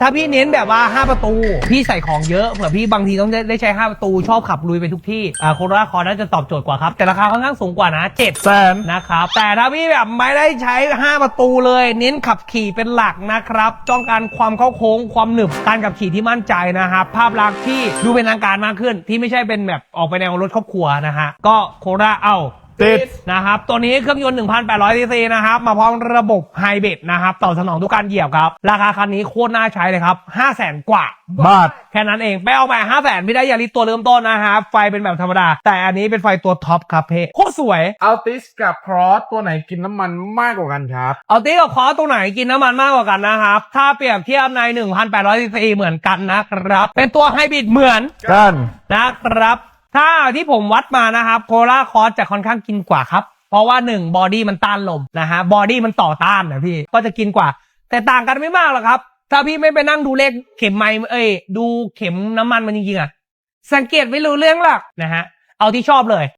ถ้าพี่เน้นแบบว่า 5 ประตู พี่ใส่ของเยอะเผื่อพี่บางทีต้องได้ได้ใช้ 5 ประตูชอบขับลุยไปทุกที่อ่าโคโรล่าคอร์น่าจะตอบโจทย์กว่าครับ แต่ราคาค่อนข้างสูงกว่านะเจ็ดแสนนะครับ แต่ถ้าพี่แบบไม่ได้ใช้ 5 ประตูเลย เน้นขับขี่เป็นหลักนะครับต้องการความเข้าโค้งความหนึบการขับขี่ที่มั่นใจนะครับภาพลักษณ์ที่ดูเป็นทางการมากขึ้น ที่ไม่ใช่เป็นแบบออกไปแนวรถครอบครัวนะฮะก็โคโรล่าเอา ติดนะครับ ตัวนี้เครื่องยนต์ 1,800ซีซีนะครับ มาพร้อมระบบไฮบริดนะครับตอบสนองทุกการเหยียบครับ ราคาคันนี้โคตรน่าใช้เลยครับ 500,000กว่าบาทแค่นั้นเอง ไปเอาใหม่500,000พี่ได้ยาริสตัวเริ่มต้นนะครับไฟเป็นแบบธรรมดา แต่อันนี้เป็นไฟตัวท็อปครับเพ่โคตรสวยอัลติสกับครอสตัวไหนกินน้ำมันมากกว่ากันครับเอาตีกับคอสตัวไหนกินน้ำมันมากกว่ากันนะครับถ้าเปรียบเทียบใน 1,800ซีซีเหมือนกันนะครับ เป็นตัวไฮบริดเหมือนกันนะครับ ถ้าที่ผมวัดมานะครับโคลาคอสจะค่อนข้างกินกว่าครับ เพราะว่าหนึ่งบอดี้มันต้านลมนะฮะบอดี้มันต่อต้านนะพี่ก็จะกินกว่า แต่ต่างกันไม่มากหรอกครับ ถ้าพี่ไม่ไปนั่งดูเลขเข็มไม้เอ้ยดูเข็มน้ำมันมันจริงๆอะสังเกตไม่รู้เรื่องหรอกนะฮะเอาที่ชอบเลย